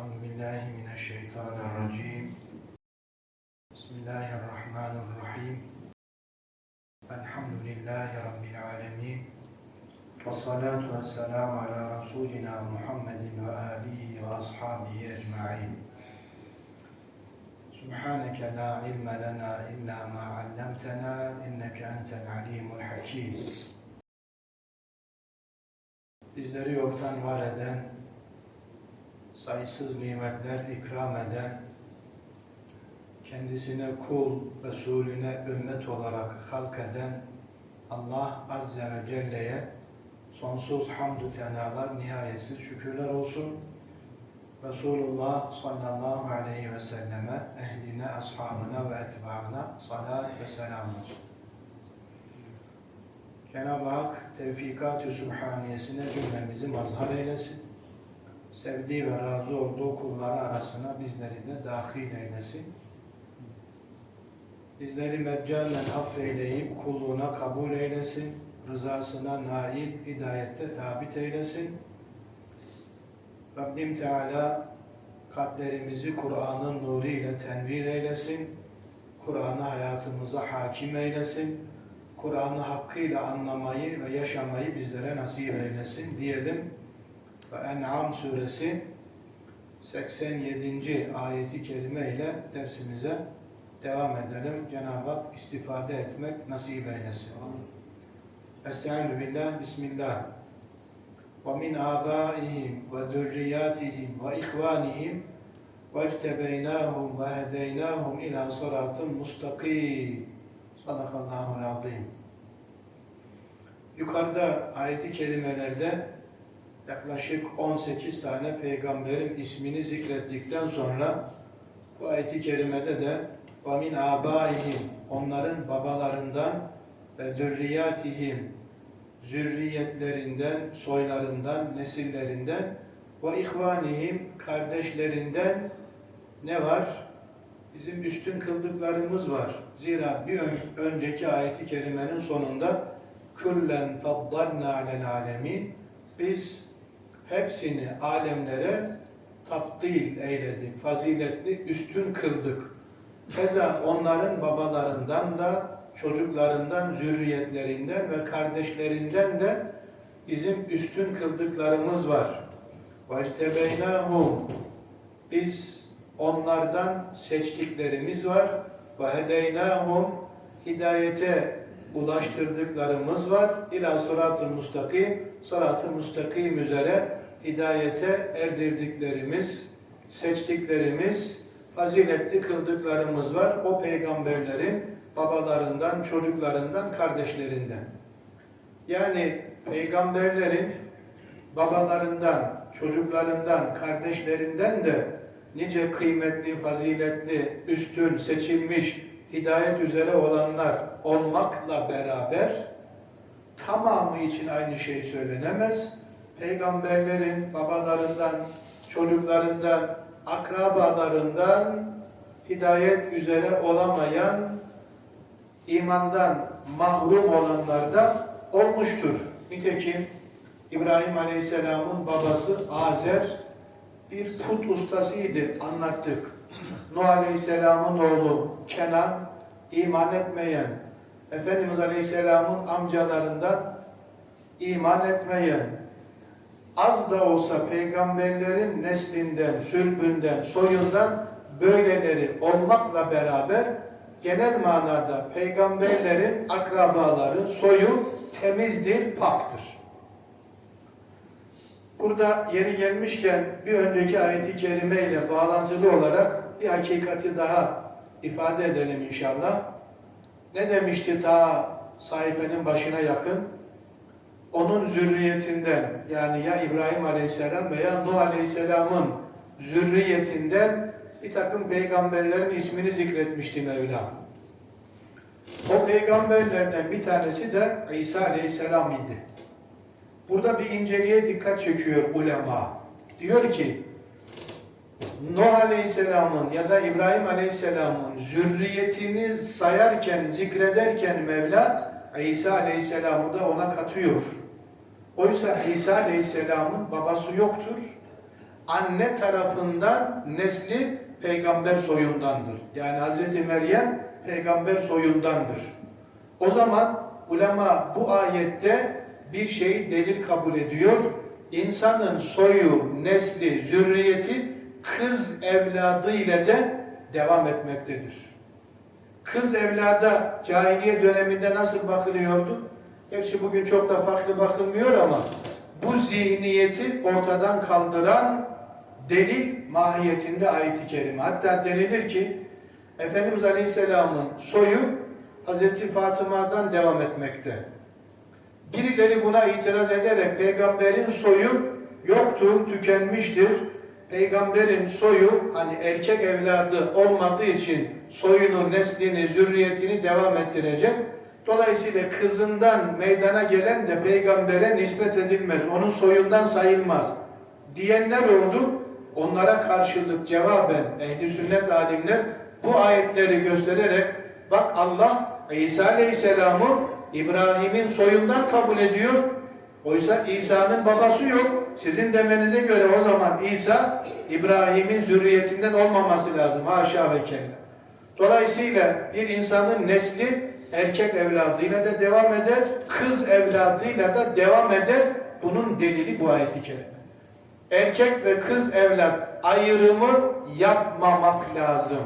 أعوذ بالله من الشيطان الرجيم. بسم الله الرحمن الرحيم. الحمد لله رب العالمين. والصلاة والسلام على رسولنا محمد وآله وأصحابه أجمعين. سبحانك لا علم لنا إلا ما علمتنا إنك أنت العليم الحكيم. Bizleri yoktan var eden, sayısız nimetler ikram eden, kendisine kul, Resulüne ümmet olarak halk eden Allah Azze ve Celle'ye sonsuz hamdü tenalar, nihayetsiz şükürler olsun. Resulullah sallallahu aleyhi ve selleme, ehline, ashabına ve etbaına salat ve selam olsun. Cenab-ı Hak tevfikat-ı cümlemizi mazhar eylesin. Sevdiği ve razı olduğu kulları arasına bizleri de dahil eylesin. Bizleri meccalen affeyleyip kulluğuna kabul eylesin. Rızasına nail, hidayette sabit eylesin. Rabbim Teala kalplerimizi Kur'an'ın nuru ile tenvir eylesin. Kur'an'ı hayatımıza hakim eylesin. Kur'an'ı hakkıyla anlamayı ve yaşamayı bizlere nasip eylesin diyelim Ve En'am suresi 87. ayeti kerime ile dersimize devam edelim. Cenab-ı Hak istifade etmek nasip eylesin. Estaizu billah, bismillah. وَمِنْ آبَائِهِمْ وَذُرِّيَّاتِهِمْ وَإِخْوَانِهِمْ وَاجْتَبَيْنَاهُمْ وَهَدَيْنَاهُمْ إِلَى صِرَاطٍ مُسْتَقِيمٍ Sadakallahu azim. Yukarıda ayeti kelimelerde yaklaşık 18 tane peygamberin ismini zikrettikten sonra bu ayeti kerimede de وَمِنْ آبَائِهِمْ Onların babalarından ve zürriyatihim zürriyetlerinden, soylarından, nesillerinden ve ihvanihim kardeşlerinden ne var? Bizim üstün kıldıklarımız var. Zira bir ön- önceki ayeti kerimenin sonunda küllen faddalna alel alemin biz hepsini alemlere tafdil eyledik, faziletli üstün kıldık. Keza onların babalarından da, çocuklarından, zürriyetlerinden ve kardeşlerinden de bizim üstün kıldıklarımız var. وَاجْتَبَيْنَاهُمْ Biz onlardan seçtiklerimiz var. وَهَدَيْنَاهُمْ Hidayete ulaştırdıklarımız var. İlâ sırat-ı mustakim, sırat-ı mustakim üzere hidayete erdirdiklerimiz, seçtiklerimiz, faziletli kıldıklarımız var. O peygamberlerin babalarından, çocuklarından, kardeşlerinden. Yani peygamberlerin babalarından, çocuklarından, kardeşlerinden de nice kıymetli, faziletli, üstün, seçilmiş, hidayet üzere olanlar olmakla beraber tamamı için aynı şey söylenemez. Peygamberlerin babalarından, çocuklarından, akrabalarından hidayet üzere olamayan, imandan mahrum olanlar da olmuştur. Nitekim İbrahim Aleyhisselam'ın babası Azer bir put ustasıydı anlattık. Nuh Aleyhisselam'ın oğlu Kenan iman etmeyen, Efendimiz Aleyhisselam'ın amcalarından iman etmeyen, az da olsa peygamberlerin neslinden, sülbünden, soyundan böyleleri olmakla beraber genel manada peygamberlerin akrabaları, soyu temizdir, paktır. Burada yeri gelmişken bir önceki ayeti kerime ile bağlantılı olarak bir hakikati daha ifade edelim inşallah. Ne demişti ta sayfenin başına yakın? Onun zürriyetinden yani ya İbrahim Aleyhisselam veya Nuh Aleyhisselam'ın zürriyetinden bir takım peygamberlerin ismini zikretmişti Mevla. O peygamberlerden bir tanesi de İsa Aleyhisselam idi. Burada bir inceliğe dikkat çekiyor ulema. Diyor ki Nuh Aleyhisselam'ın ya da İbrahim Aleyhisselam'ın zürriyetini sayarken, zikrederken Mevla İsa Aleyhisselam'ı da ona katıyor. Oysa İsa Aleyhisselam'ın babası yoktur. anne tarafından nesli peygamber soyundandır. Yani Hazreti Meryem peygamber soyundandır. O zaman ulema bu ayette bir şeyi delil kabul ediyor. İnsanın soyu, nesli, zürriyeti kız evladı ile de devam etmektedir. Kız evlada cahiliye döneminde nasıl bakılıyordu? Gerçi bugün çok da farklı bakılmıyor ama bu zihniyeti ortadan kaldıran delil mahiyetinde ayet-i kerime. Hatta denilir ki Efendimiz Aleyhisselam'ın soyu Hazreti Fatıma'dan devam etmekte. Birileri buna itiraz ederek peygamberin soyu yoktur, tükenmiştir. Peygamberin soyu hani erkek evladı olmadığı için soyunu, neslini, zürriyetini devam ettirecek. Dolayısıyla kızından meydana gelen de peygambere nispet edilmez. Onun soyundan sayılmaz. Diyenler oldu. Onlara karşılık cevaben ehli sünnet alimler bu ayetleri göstererek bak Allah İsa Aleyhisselam'ı İbrahim'in soyundan kabul ediyor. Oysa İsa'nın babası yok. Sizin demenize göre o zaman İsa İbrahim'in zürriyetinden olmaması lazım. Haşa ve kella. Dolayısıyla bir insanın nesli erkek evladıyla da devam eder, kız evladıyla da devam eder. Bunun delili bu ayet-i kerime. Erkek ve kız evlat ayrımı yapmamak lazım.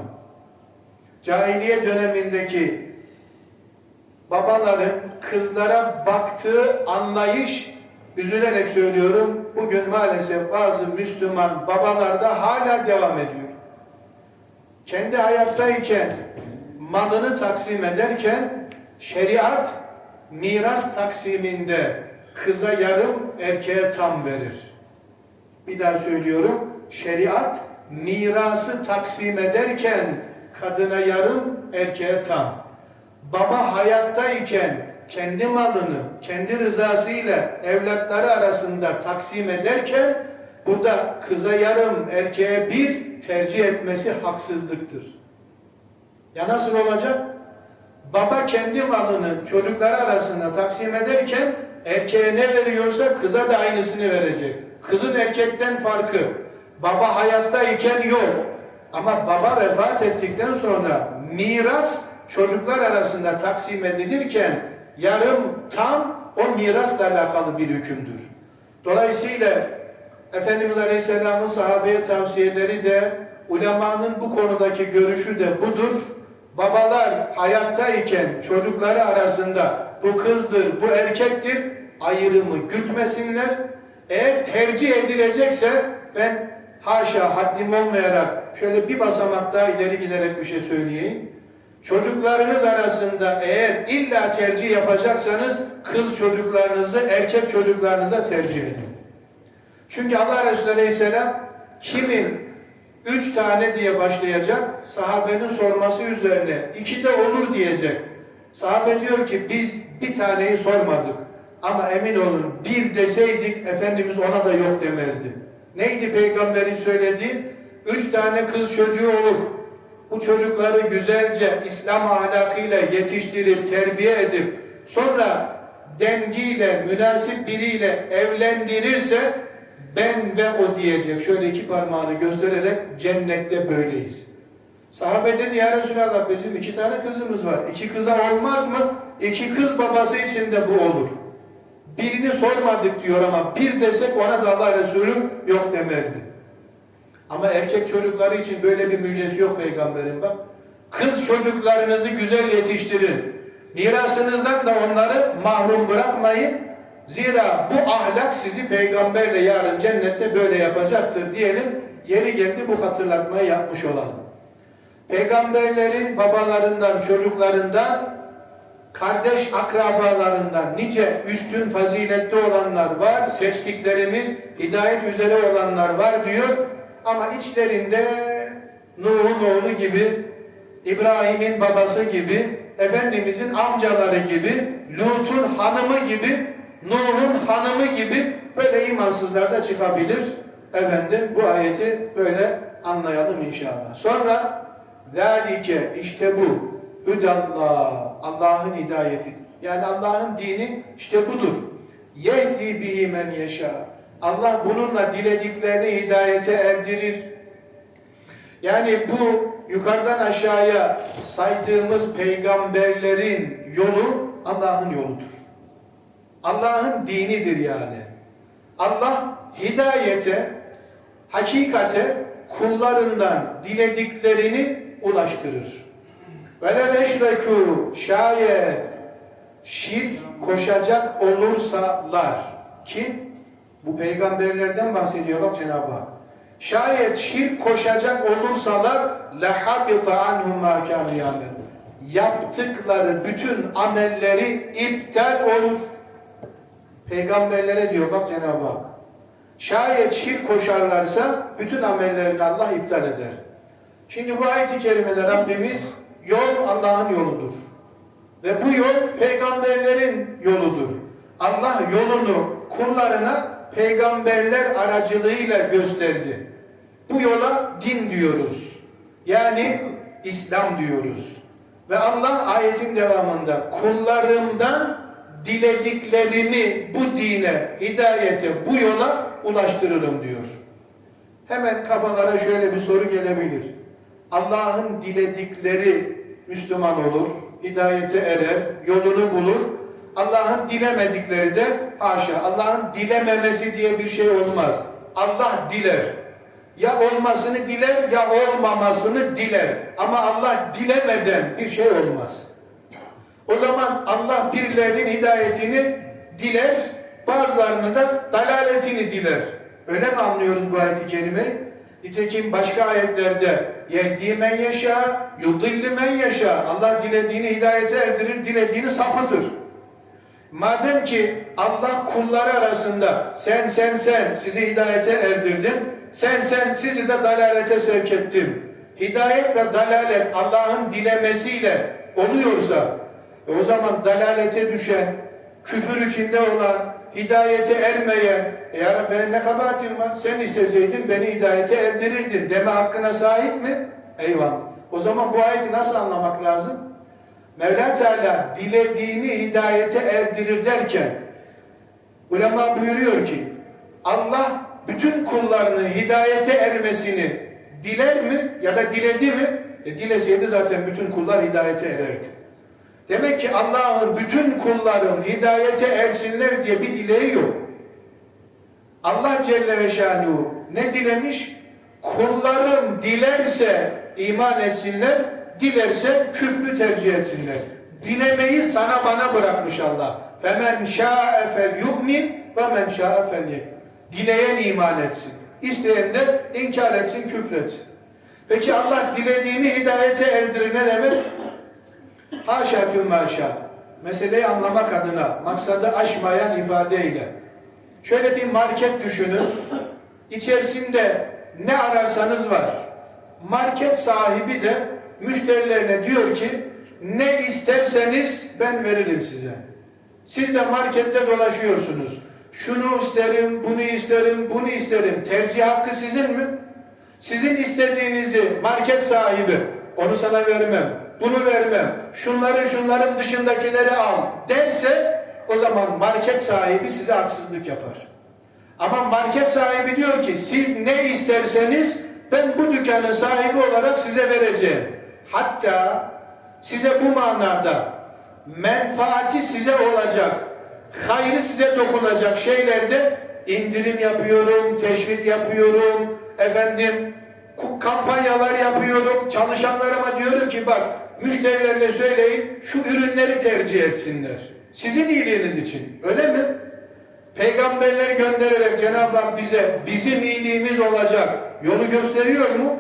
Cahiliye dönemindeki babaların kızlara baktığı anlayış üzülerek söylüyorum. Bugün maalesef bazı Müslüman babalarda hala devam ediyor. Kendi hayattayken malını taksim ederken şeriat miras taksiminde kıza yarım erkeğe tam verir. Bir daha söylüyorum. Şeriat mirası taksim ederken kadına yarım erkeğe tam baba hayattayken kendi malını, kendi rızasıyla evlatları arasında taksim ederken burada kıza yarım, erkeğe bir tercih etmesi haksızlıktır. Ya nasıl olacak? Baba kendi malını çocukları arasında taksim ederken erkeğe ne veriyorsa kıza da aynısını verecek. Kızın erkekten farkı. Baba hayattayken yok. Ama baba vefat ettikten sonra miras çocuklar arasında taksim edilirken yarım tam o mirasla alakalı bir hükümdür. Dolayısıyla Efendimiz Aleyhisselam'ın sahabeye tavsiyeleri de ulemanın bu konudaki görüşü de budur. Babalar hayattayken çocukları arasında bu kızdır, bu erkektir ayrımı gütmesinler. Eğer tercih edilecekse ben haşa haddim olmayarak şöyle bir basamak daha ileri giderek bir şey söyleyeyim. Çocuklarınız arasında eğer illa tercih yapacaksanız kız çocuklarınızı erkek çocuklarınıza tercih edin. Çünkü Allah Resulü Aleyhisselam kimin üç tane diye başlayacak sahabenin sorması üzerine iki de olur diyecek. Sahabe diyor ki biz bir taneyi sormadık ama emin olun bir deseydik Efendimiz ona da yok demezdi. Neydi peygamberin söylediği? Üç tane kız çocuğu olur bu çocukları güzelce İslam ahlakıyla yetiştirip terbiye edip sonra dengiyle, münasip biriyle evlendirirse ben ve o diyecek. Şöyle iki parmağını göstererek cennette böyleyiz. Sahabe dedi ya Resulallah bizim iki tane kızımız var. İki kıza olmaz mı? İki kız babası için de bu olur. Birini sormadık diyor ama bir desek ona da Allah Resulü yok demezdi. Ama erkek çocukları için böyle bir müjdesi yok peygamberin bak. Kız çocuklarınızı güzel yetiştirin. Mirasınızdan da onları mahrum bırakmayın. Zira bu ahlak sizi peygamberle yarın cennette böyle yapacaktır diyelim. Yeri geldi bu hatırlatmayı yapmış olalım. Peygamberlerin babalarından, çocuklarından, kardeş akrabalarından nice üstün faziletli olanlar var. Seçtiklerimiz hidayet üzere olanlar var diyor. Ama içlerinde Nuh'un oğlu gibi, İbrahim'in babası gibi, Efendimizin amcaları gibi, Lut'un hanımı gibi, Nuh'un hanımı gibi böyle imansızlar da çıkabilir. Efendim bu ayeti böyle anlayalım inşallah. Sonra Zalike işte bu Hüdallah Allah'ın hidayetidir. Yani Allah'ın dini işte budur. Yehdi bihi men yeşâ Allah bununla dilediklerini hidayete erdirir. Yani bu yukarıdan aşağıya saydığımız peygamberlerin yolu Allah'ın yoludur. Allah'ın dinidir yani. Allah hidayete, hakikate kullarından dilediklerini ulaştırır. Ve le eşrekû şayet şirk koşacak olursalar kim? Bu peygamberlerden bahsediyor bak Cenab-ı Hak. Şayet şirk koşacak olursalar anhum ma kânu yâmelûn. Yaptıkları bütün amelleri iptal olur. Peygamberlere diyor bak Cenab-ı Hak. Şayet şirk koşarlarsa bütün amellerini Allah iptal eder. Şimdi bu ayet-i kerimede Rabbimiz yol Allah'ın yoludur. Ve bu yol peygamberlerin yoludur. Allah yolunu kullarına peygamberler aracılığıyla gösterdi. Bu yola din diyoruz. Yani İslam diyoruz. Ve Allah ayetin devamında kullarımdan dilediklerini bu dine, hidayete, bu yola ulaştırırım diyor. Hemen kafalara şöyle bir soru gelebilir. Allah'ın diledikleri Müslüman olur, hidayete erer, yolunu bulur. Allah'ın dilemedikleri de haşa, Allah'ın dilememesi diye bir şey olmaz. Allah diler. Ya olmasını diler ya olmamasını diler. Ama Allah dilemeden bir şey olmaz. O zaman Allah birilerinin hidayetini diler, bazılarının da dalaletini diler. Öyle mi anlıyoruz bu ayeti kerimeyi? Nitekim başka ayetlerde yehdi men yaşa, yudilli men yaşa. Allah dilediğini hidayete erdirir, dilediğini sapıtır. Madem ki Allah kulları arasında sen sen sen sizi hidayete erdirdim, sen sen sizi de dalalete sevk ettim. Hidayet ve dalalet Allah'ın dilemesiyle oluyorsa e o zaman dalalete düşen, küfür içinde olan, hidayete ermeyen, e ya Rabbi benim ne kabahatim var? Sen isteseydin beni hidayete erdirirdin deme hakkına sahip mi? Eyvallah. O zaman bu ayeti nasıl anlamak lazım? Mevla Teala dilediğini hidayete erdirir derken ulema buyuruyor ki Allah bütün kullarının hidayete ermesini diler mi ya da diledi mi? E dileseydi zaten bütün kullar hidayete ererdi. Demek ki Allah'ın bütün kulların hidayete ersinler diye bir dileği yok. Allah Celle ve Şanuhu ne dilemiş? Kullarım dilerse iman etsinler, dilerse küfrü tercih etsinler. Dilemeyi sana bana bırakmış Allah. Yu'min ve men şa'e fel yekfur. Dileyen iman etsin. İsteyen de inkar etsin, küfretsin. Peki Allah dilediğini hidayete erdirir ne demek? Haşa fil maşa. Meseleyi anlamak adına, maksadı aşmayan ifadeyle. Şöyle bir market düşünün. İçerisinde ne ararsanız var. Market sahibi de müşterilerine diyor ki ne isterseniz ben veririm size. Siz de markette dolaşıyorsunuz. Şunu isterim, bunu isterim, bunu isterim. Tercih hakkı sizin mi? Sizin istediğinizi market sahibi onu sana vermem, bunu vermem, şunların şunların dışındakileri al derse o zaman market sahibi size haksızlık yapar. Ama market sahibi diyor ki siz ne isterseniz ben bu dükkanın sahibi olarak size vereceğim. Hatta size bu manada menfaati size olacak, hayrı size dokunacak şeylerde indirim yapıyorum, teşvik yapıyorum, efendim kampanyalar yapıyorum. Çalışanlarıma diyorum ki bak müşterilerine söyleyin şu ürünleri tercih etsinler. Sizin iyiliğiniz için. Öyle mi? Peygamberleri göndererek Cenab-ı Hak bize bizim iyiliğimiz olacak yolu gösteriyor mu?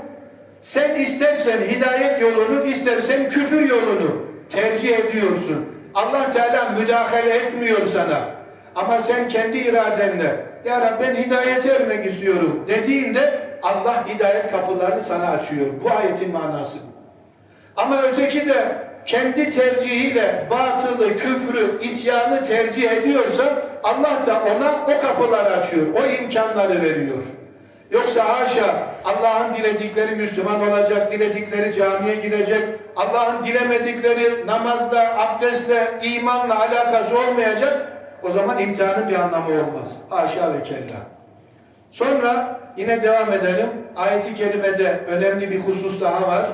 Sen istersen hidayet yolunu, istersen küfür yolunu tercih ediyorsun. Allah Teala müdahale etmiyor sana. Ama sen kendi iradenle ya Rabbi ben hidayete ermek istiyorum dediğinde Allah hidayet kapılarını sana açıyor. Bu ayetin manası. Ama öteki de kendi tercihiyle batılı, küfrü, isyanı tercih ediyorsa Allah da ona o kapıları açıyor. O imkanları veriyor. Yoksa haşa Allah'ın diledikleri Müslüman olacak, diledikleri camiye gidecek, Allah'ın dilemedikleri namazla, abdestle, imanla alakası olmayacak, o zaman imtihanın bir anlamı olmaz. Haşa ve kella. Sonra yine devam edelim. Ayet-i kerimede önemli bir husus daha var.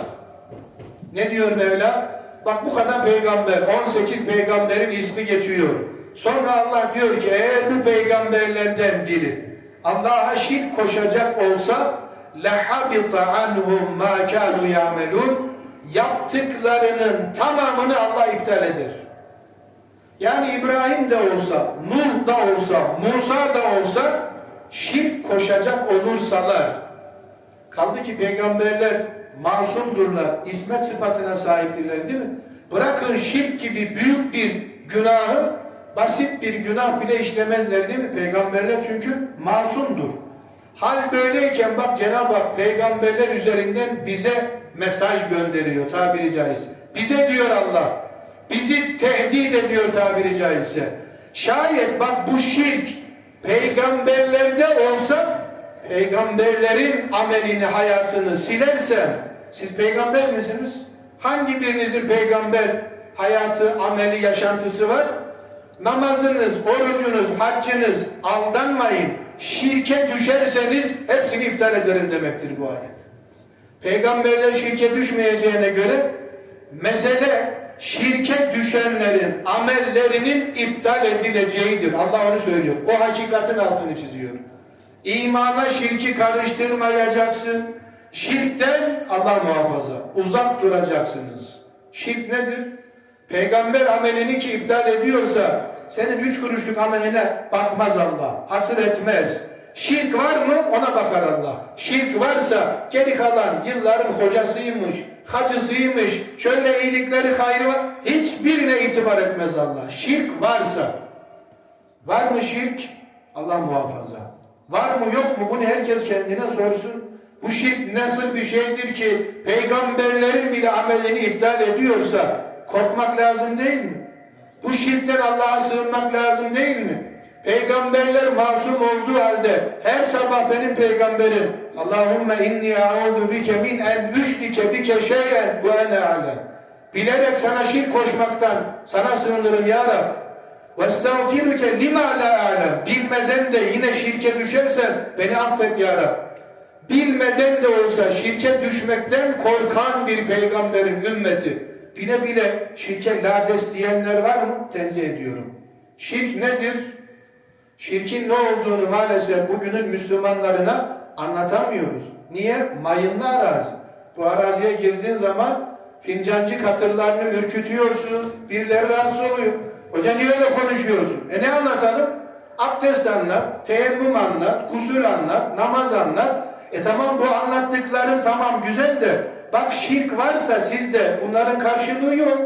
Ne diyor Mevla? Bak bu kadar peygamber, 18 peygamberin ismi geçiyor. Sonra Allah diyor ki eğer bu peygamberlerden biri Allah'a şirk koşacak olsa لَحَبِطَ عَنْهُمْ مَا كَانُوا يَعْمَلُونَ Yaptıklarının tamamını Allah iptal eder. Yani İbrahim de olsa, Nuh da olsa, Musa da olsa şirk koşacak olursalar kaldı ki peygamberler masumdurlar, ismet sıfatına sahiptirler değil mi? Bırakın şirk gibi büyük bir günahı basit bir günah bile işlemezler değil mi? Peygamberler çünkü masumdur. Hal böyleyken bak Cenab-ı Hak peygamberler üzerinden bize mesaj gönderiyor tabiri caizse. Bize diyor Allah. Bizi tehdit ediyor tabiri caizse. Şayet bak bu şirk peygamberlerde olsa peygamberlerin amelini, hayatını silersem siz peygamber misiniz? Hangi birinizin peygamber hayatı, ameli, yaşantısı var? Namazınız, orucunuz, haccınız aldanmayın. Şirke düşerseniz hepsini iptal ederim demektir bu ayet. Peygamberler şirke düşmeyeceğine göre mesele şirke düşenlerin amellerinin iptal edileceğidir. Allah onu söylüyor. O hakikatin altını çiziyor. İmana şirki karıştırmayacaksın. Şirkten Allah muhafaza uzak duracaksınız. Şirk nedir? Peygamber amelini ki iptal ediyorsa senin üç kuruşluk ameline bakmaz Allah. Hatır etmez. Şirk var mı ona bakar Allah. Şirk varsa geri kalan yılların hocasıymış, hacısıymış, şöyle iyilikleri hayrı var. Hiçbirine itibar etmez Allah. Şirk varsa. Var mı şirk? Allah muhafaza. Var mı yok mu bunu herkes kendine sorsun. Bu şirk nasıl bir şeydir ki peygamberlerin bile amelini iptal ediyorsa korkmak lazım değil mi? Bu şirkten Allah'a sığınmak lazım değil mi? Peygamberler masum olduğu halde her sabah benim peygamberim Allahümme inni a'udu bike min en üşrike bike şeyen bu ene alem. Bilerek sana şirk koşmaktan sana sığınırım ya Rab. Ve estağfiruke lima la alem. Bilmeden de yine şirke düşersen beni affet ya Rab. Bilmeden de olsa şirke düşmekten korkan bir peygamberin ümmeti. Bile bile şirke lades diyenler var mı? Tenzih ediyorum. Şirk nedir? Şirkin ne olduğunu maalesef bugünün Müslümanlarına anlatamıyoruz. Niye? Mayınlı arazi. Bu araziye girdiğin zaman fincancı katırlarını ürkütüyorsun. Birileri rahatsız oluyor. Hoca niye öyle konuşuyorsun? E ne anlatalım? Abdest anlat, teyemmüm anlat, gusül anlat, namaz anlat. E tamam bu anlattıklarım tamam güzel de bak şirk varsa sizde bunların karşılığı yok.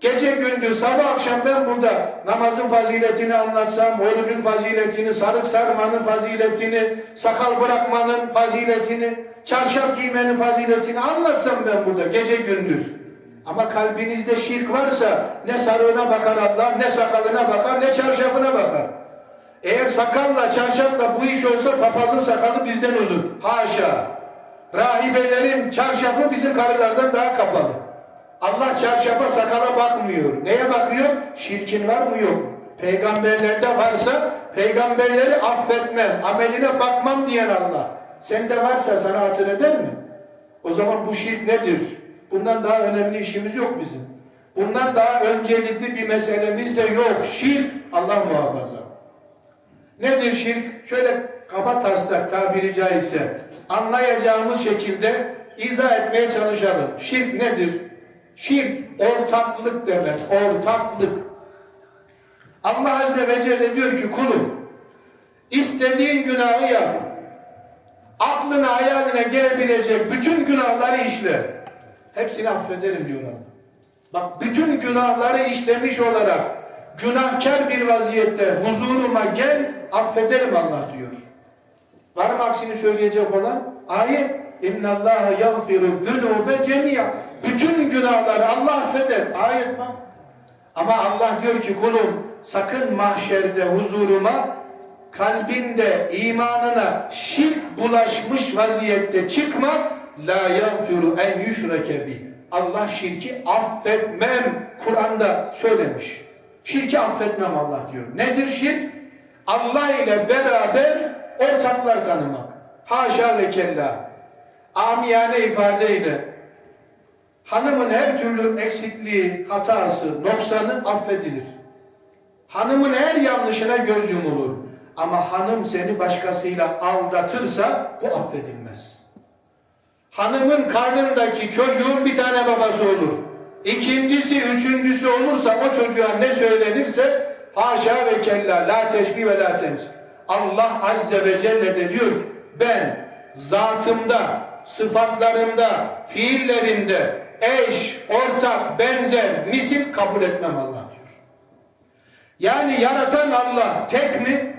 Gece gündüz sabah akşam ben burada namazın faziletini anlatsam, orucun faziletini, sarık sarmanın faziletini, sakal bırakmanın faziletini, çarşaf giymenin faziletini anlatsam ben burada gece gündüz. Ama kalbinizde şirk varsa ne sarığına bakar Allah, ne sakalına bakar, ne çarşafına bakar. Eğer sakalla, çarşafla bu iş olsa papazın sakalı bizden uzun. Haşa. Rahibelerin çarşafı bizim karılardan daha kapalı. Allah çarşafa sakala bakmıyor. Neye bakıyor? Şirkin var mı yok? Peygamberlerde varsa peygamberleri affetmem, ameline bakmam diyen Allah. Sende varsa sana hatır eder mi? O zaman bu şirk nedir? Bundan daha önemli işimiz yok bizim. Bundan daha öncelikli bir meselemiz de yok. Şirk Allah muhafaza. Nedir şirk? Şöyle kaba taslak tabiri caizse anlayacağımız şekilde izah etmeye çalışalım. Şirk nedir? Şirk ortaklık demek. Ortaklık. Allah Azze ve Celle diyor ki kulum istediğin günahı yap. Aklına hayaline gelebilecek bütün günahları işle. Hepsini affederim diyor. Bak bütün günahları işlemiş olarak günahkar bir vaziyette huzuruma gel affederim Allah diyor. Var mı aksini söyleyecek olan? Ayet İnna Allah yaghfiru zunuba cemi'a. Bütün günahları Allah affeder. Ayet bak. Ama Allah diyor ki kulum sakın mahşerde huzuruma kalbinde imanına şirk bulaşmış vaziyette çıkma. La yaghfiru en yüşreke bi. Allah şirki affetmem. Kur'an'da söylemiş. Şirki affetmem Allah diyor. Nedir şirk? Allah ile beraber ortaklar tanımak. Haşa ve kella. Amiyane ifadeyle hanımın her türlü eksikliği, hatası, noksanı affedilir. Hanımın her yanlışına göz yumulur. Ama hanım seni başkasıyla aldatırsa bu affedilmez. Hanımın karnındaki çocuğun bir tane babası olur. İkincisi, üçüncüsü olursa o çocuğa ne söylenirse haşa ve kella, la teşbih ve la temsil. Allah Azze ve Celle de diyor ki ben zatımda, sıfatlarımda, fiillerimde eş, ortak, benzer, misil kabul etmem Allah diyor. Yani yaratan Allah tek mi?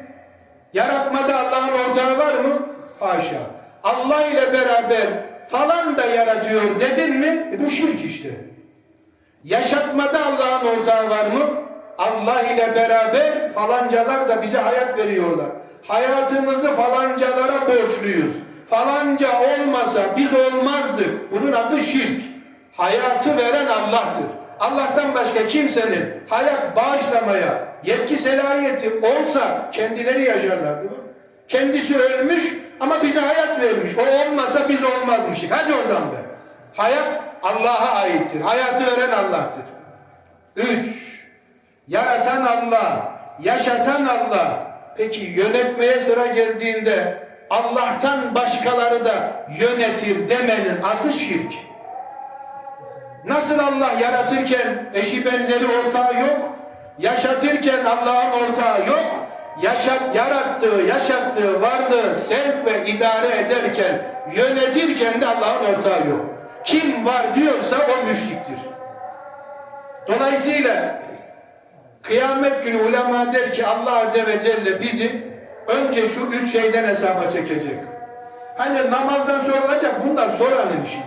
Yaratmada Allah'ın ortağı var mı? Haşa. Allah ile beraber falan da yaratıyor dedin mi? Bu şirk işte. Yaşatmada Allah'ın ortağı var mı? Allah ile beraber falancalar da bize hayat veriyorlar. Hayatımızı falancalara borçluyuz. Falanca olmasa biz olmazdık. Bunun adı şirk. Hayatı veren Allah'tır. Allah'tan başka kimsenin hayat bağışlamaya yetki selahiyeti olsa kendileri yaşarlar değil mi? Kendisi ölmüş ama bize hayat vermiş. O olmasa biz olmazmışık. Hadi oradan be. Hayat Allah'a aittir. Hayatı veren Allah'tır. Üç. Yaratan Allah, yaşatan Allah. Peki yönetmeye sıra geldiğinde Allah'tan başkaları da yönetir demenin adı şirk. Nasıl Allah yaratırken eşi benzeri ortağı yok, yaşatırken Allah'ın ortağı yok, yaşat, yarattığı, yaşattığı varlığı sevk ve idare ederken, yönetirken de Allah'ın ortağı yok. Kim var diyorsa o müşriktir. Dolayısıyla kıyamet günü ulema der ki Allah Azze ve Celle bizi önce şu üç şeyden hesaba çekecek. Hani namazdan sorulacak bunlar soranın işi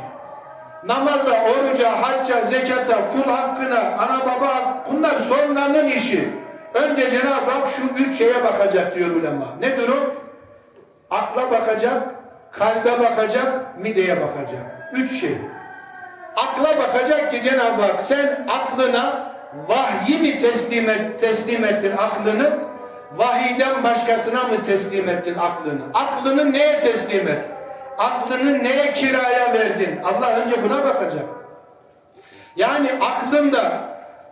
namaza, oruca, hacca, zekata, kul hakkına, ana baba bunlar sorunlarının işi. Önce Cenab-ı Hak şu üç şeye bakacak diyor ulema. Nedir o? Akla bakacak, kalbe bakacak, mideye bakacak. Üç şey. Akla bakacak ki Cenab-ı Hak sen aklına vahyi mi teslim, et, teslim ettin aklını? Vahiden başkasına mı teslim ettin aklını? Aklını neye teslim et? Aklını neye kiraya verdin? Allah önce buna bakacak. Yani aklında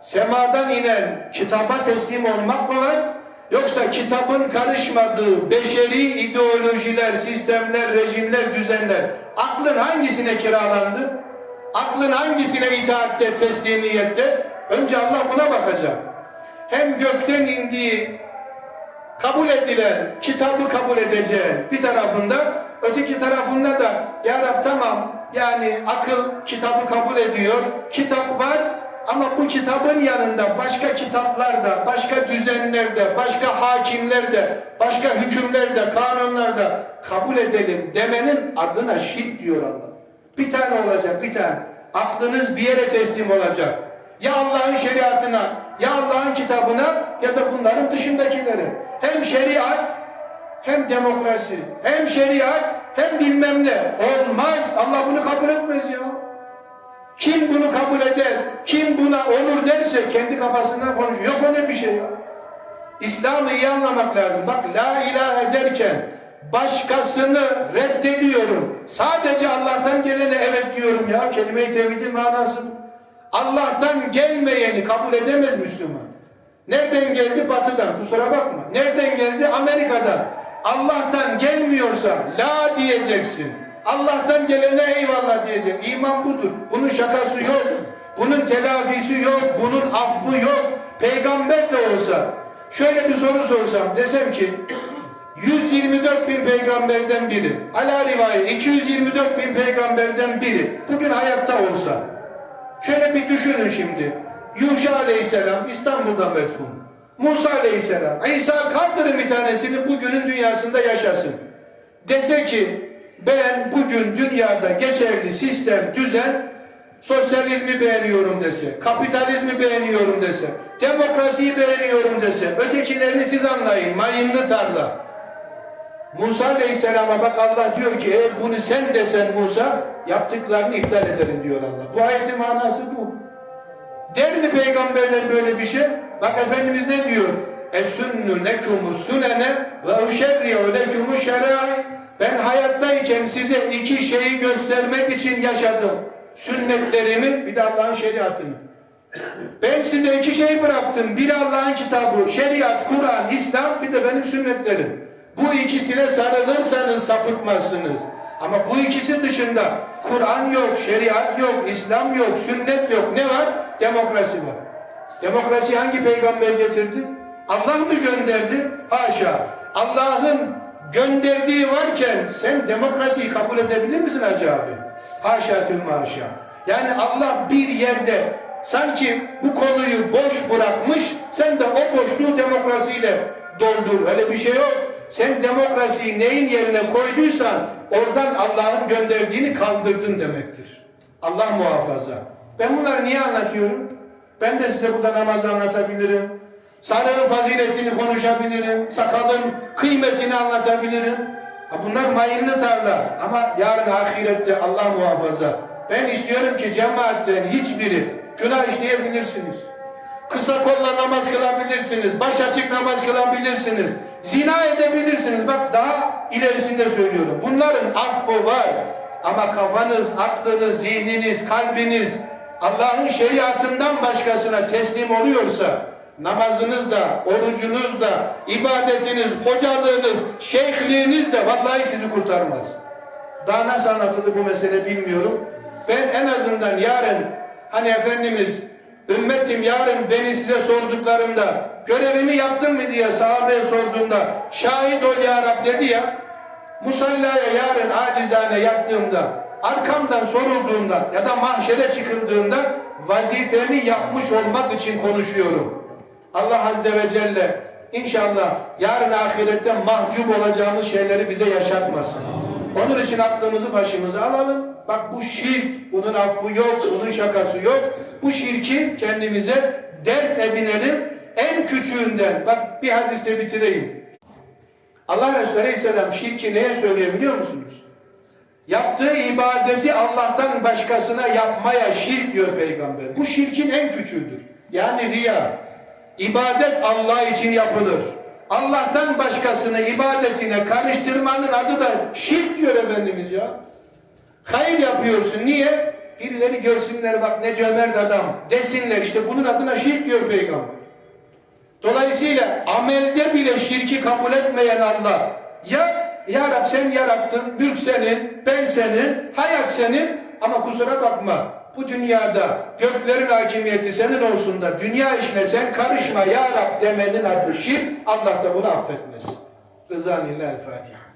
semadan inen kitaba teslim olmak mı var? Yoksa kitabın karışmadığı beşeri ideolojiler, sistemler, rejimler, düzenler aklın hangisine kiralandı? Aklın hangisine itaatte, teslimiyette? Önce Allah buna bakacak. Hem gökten indiği kabul edilen kitabı kabul edeceğin bir tarafında öteki tarafında da ya Rab tamam yani akıl kitabı kabul ediyor kitap var ama bu kitabın yanında başka kitaplarda, başka düzenlerde, başka hakimlerde, başka hükümlerde, kanunlarda kabul edelim demenin adına şirk diyor Allah. Bir tane olacak, bir tane. Aklınız bir yere teslim olacak. Ya Allah'ın şeriatına, ya Allah'ın kitabına ya da bunların dışındakilere. Hem şeriat, hem demokrasi, hem şeriat, hem bilmem ne. Olmaz. Allah bunu kabul etmez ya. Kim bunu kabul eder, kim buna olur derse kendi kafasından konuşuyor. Yok öyle bir şey ya. İslam'ı iyi anlamak lazım. Bak la ilahe derken başkasını reddediyorum. Sadece Allah'tan gelene evet diyorum ya. Kelime-i tevhidin manası. Allah'tan gelmeyeni kabul edemez Müslüman. Nereden geldi? Batıdan. Kusura bakma. Nereden geldi? Amerika'dan. Allah'tan gelmiyorsa la diyeceksin. Allah'tan gelene eyvallah diyecek. İman budur. Bunun şakası yok. Bunun telafisi yok. Bunun affı yok. Peygamber de olsa şöyle bir soru sorsam desem ki 124 bin peygamberden biri ala rivayet 224 bin peygamberden biri bugün hayatta olsa şöyle bir düşünün şimdi. Yuşa aleyhisselam İstanbul'da metfun Musa aleyhisselam İsa kaldırın bir tanesini bugünün dünyasında yaşasın. Dese ki ben bugün dünyada geçerli sistem, düzen sosyalizmi beğeniyorum dese, kapitalizmi beğeniyorum dese, demokrasiyi beğeniyorum dese, ötekilerini siz anlayın, mayınlı tarla. Musa Aleyhisselam'a bak Allah diyor ki eğer bunu sen desen Musa yaptıklarını iptal ederim diyor Allah. Bu ayetin manası bu. Der mi peygamberler böyle bir şey? Bak Efendimiz ne diyor? esünnu lekumu sünene ve uşerri'u lekumu şerai. Ben hayattayken size iki şeyi göstermek için yaşadım. Sünnetlerimi bir de Allah'ın şeriatını. Ben size iki şey bıraktım. Biri Allah'ın kitabı, şeriat, Kur'an, İslam, bir de benim sünnetlerim. Bu ikisine sarılırsanız sapıtmazsınız. Ama bu ikisi dışında Kur'an yok, şeriat yok, İslam yok, sünnet yok. Ne var? Demokrasi var. Demokrasi hangi peygamber getirdi? Allah mı gönderdi? Haşa. Allah'ın gönderdiği varken sen demokrasiyi kabul edebilir misin Hacı abi? Haşa tüm haşa. Yani Allah bir yerde sanki bu konuyu boş bırakmış, sen de o boşluğu demokrasiyle doldur. Öyle bir şey yok. Sen demokrasiyi neyin yerine koyduysan oradan Allah'ın gönderdiğini kaldırdın demektir. Allah muhafaza. Ben bunları niye anlatıyorum? Ben de size burada namaz anlatabilirim. Sarığın faziletini konuşabilirim. Sakalın kıymetini anlatabilirim. Ha bunlar mayınlı tarla. Ama yarın ahirette Allah muhafaza. Ben istiyorum ki cemaatten hiçbiri günah işleyebilirsiniz. Kısa kolla namaz kılabilirsiniz. Baş açık namaz kılabilirsiniz. Zina edebilirsiniz. Bak daha ilerisinde söylüyorum. Bunların affı var. Ama kafanız, aklınız, zihniniz, kalbiniz Allah'ın şeriatından başkasına teslim oluyorsa namazınız da, orucunuz da, ibadetiniz, hocalığınız, şeyhliğiniz de vallahi sizi kurtarmaz. Daha nasıl anlatıldı bu mesele bilmiyorum. Ben en azından yarın hani Efendimiz ümmetim yarın beni size sorduklarında görevimi yaptın mı diye sahabeye sorduğunda şahit ol ya Rab dedi ya musallaya yarın acizane yattığımda arkamdan sorulduğunda ya da mahşere çıkıldığında vazifemi yapmış olmak için konuşuyorum. Allah Azze ve Celle inşallah yarın ahirette mahcup olacağımız şeyleri bize yaşatmasın. Onun için aklımızı başımıza alalım. Bak bu şirk, bunun affı yok, bunun şakası yok. Bu şirki kendimize dert edinelim. En küçüğünden, bak bir hadiste bitireyim. Allah Resulü Aleyhisselam şirki neye söylüyor biliyor musunuz? Yaptığı ibadeti Allah'tan başkasına yapmaya şirk diyor peygamber. Bu şirkin en küçüğüdür. Yani riya. İbadet Allah için yapılır. Allah'tan başkasını ibadetine karıştırmanın adı da şirk diyor Efendimiz ya. Hayır yapıyorsun. Niye? Birileri görsünler bak ne cömert adam desinler. İşte bunun adına şirk diyor peygamber. Dolayısıyla amelde bile şirki kabul etmeyen Allah ya ya Rab sen yarattın, mülk senin, ben senin, hayat senin ama kusura bakma bu dünyada göklerin hakimiyeti senin olsun da dünya işine sen karışma ya Rab demenin adı şirk Allah da bunu affetmez. Rızanillah el Fatiha.